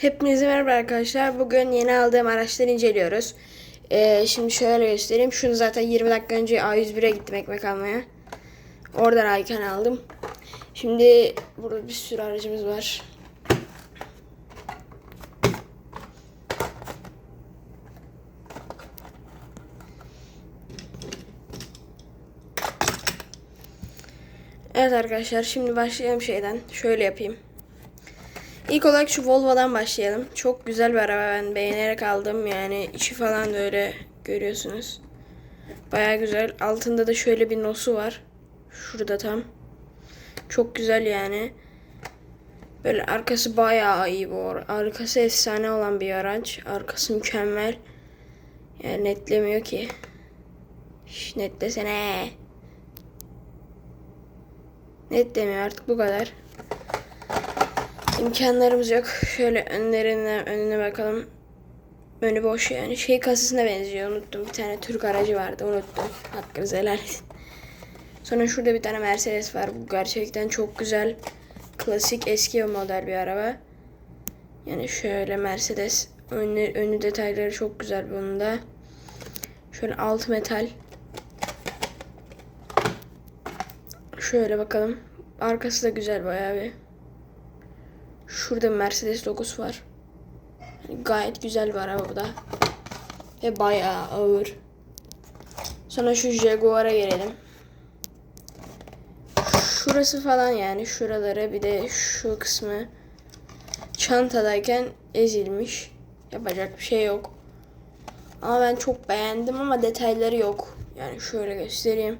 Hepinize merhaba arkadaşlar. Bugün yeni aldığım araçları inceliyoruz. Ee, şimdi şöyle göstereyim. Şunu zaten 20 dakika önce A101'e gittim ekmek almaya. Oradan Aykan aldım. Şimdi burada bir sürü aracımız var. Evet arkadaşlar şimdi başlayalım şeyden. Şöyle yapayım. İlk olarak şu Volvo'dan başlayalım. Çok güzel bir araba ben beğenerek aldım. Yani içi falan da öyle görüyorsunuz. Baya güzel. Altında da şöyle bir nosu var. Şurada tam. Çok güzel yani. Böyle arkası bayağı iyi bu. ara- Arkası efsane olan bir araç. Arkası mükemmel. Yani netlemiyor ki. Şş, netlesene. Netlemiyor artık bu kadar. İmkanlarımız yok. Şöyle önlerine önüne bakalım. Önü boş yani. Şey kasasına benziyor. Unuttum. Bir tane Türk aracı vardı. Unuttum. Hakkınızı helal edin. Sonra şurada bir tane Mercedes var. Bu gerçekten çok güzel. Klasik eski model bir araba. Yani şöyle Mercedes. Önü, önü detayları çok güzel bunun da. Şöyle alt metal. Şöyle bakalım. Arkası da güzel bayağı bir. Şurada Mercedes logosu var. Yani gayet güzel bir araba bu da. Ve bayağı ağır. Sonra şu Jaguar'a gelelim. Şurası falan yani şuraları bir de şu kısmı çantadayken ezilmiş. Yapacak bir şey yok. Ama ben çok beğendim ama detayları yok. Yani şöyle göstereyim.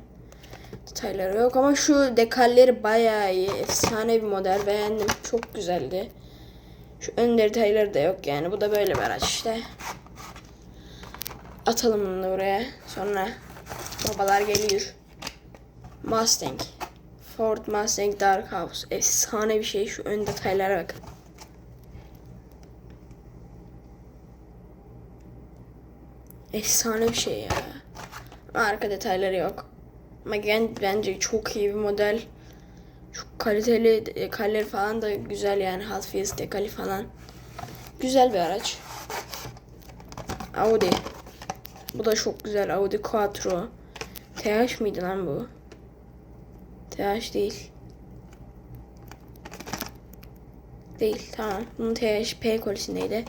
Detayları yok ama şu dekalleri bayağı iyi. Efsane bir model. Beğendim. Çok güzeldi. Şu ön detayları da yok yani. Bu da böyle bir araç işte. Atalım bunu da buraya. Sonra babalar geliyor. Mustang. Ford Mustang Dark House. Efsane bir şey. Şu ön detaylara bak. Efsane bir şey ya. Arka detayları yok. Ama gen bence çok iyi bir model. Çok kaliteli dekalleri falan da güzel yani Hot Wheels dekali falan. Güzel bir araç. Audi. Bu da çok güzel. Audi Quattro. TH mıydı lan bu? TH değil. Değil. Tamam. Bunun TH P kolisindeydi.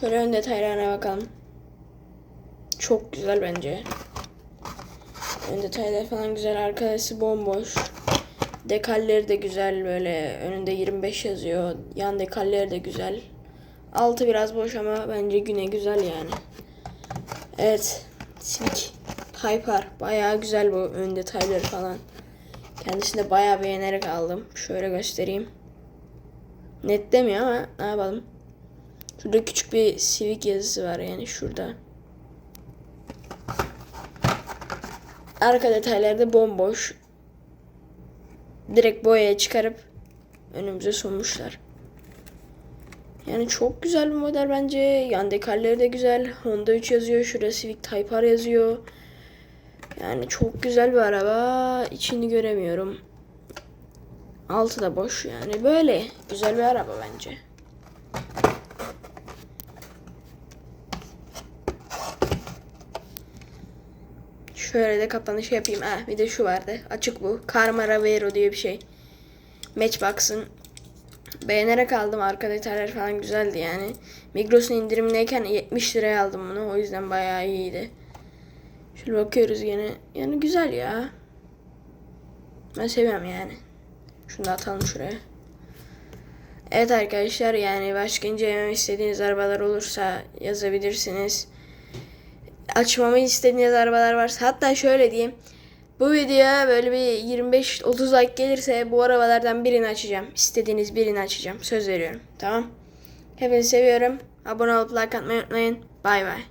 Şöyle ön detaylarına bakalım. Çok güzel bence. Ön detayları falan güzel. Arkası bomboş. Dekalleri de güzel böyle. Önünde 25 yazıyor. Yan dekalleri de güzel. Altı biraz boş ama bence güne güzel yani. Evet. Civic Type R. Bayağı güzel bu ön detayları falan. Kendisini de bayağı beğenerek aldım. Şöyle göstereyim. Net demiyor ama ne yapalım. Şurada küçük bir Civic yazısı var yani şurada. Arka detaylarda bomboş. Direkt boyaya çıkarıp önümüze sunmuşlar. Yani çok güzel bir model bence. Yan dekalleri de güzel. Honda 3 yazıyor. Şurada Civic Type R yazıyor. Yani çok güzel bir araba. İçini göremiyorum. Altı da boş yani. Böyle güzel bir araba bence. Şöyle de kapanış yapayım. Ha, bir de şu vardı. Açık bu. Karmara Vero diye bir şey. Matchbox'ın beğenerek aldım. Arka detaylar falan güzeldi yani. Migros'un indirimindeyken 70 liraya aldım bunu. O yüzden bayağı iyiydi. Şöyle bakıyoruz yine. Yani güzel ya. Ben seviyorum yani. Şunu da atalım şuraya. Evet arkadaşlar yani başka incelememi istediğiniz arabalar olursa yazabilirsiniz açmamı istediğiniz arabalar varsa hatta şöyle diyeyim. Bu videoya böyle bir 25-30 like gelirse bu arabalardan birini açacağım. İstediğiniz birini açacağım. Söz veriyorum. Tamam. Hepinizi seviyorum. Abone olup like atmayı unutmayın. Bay bay.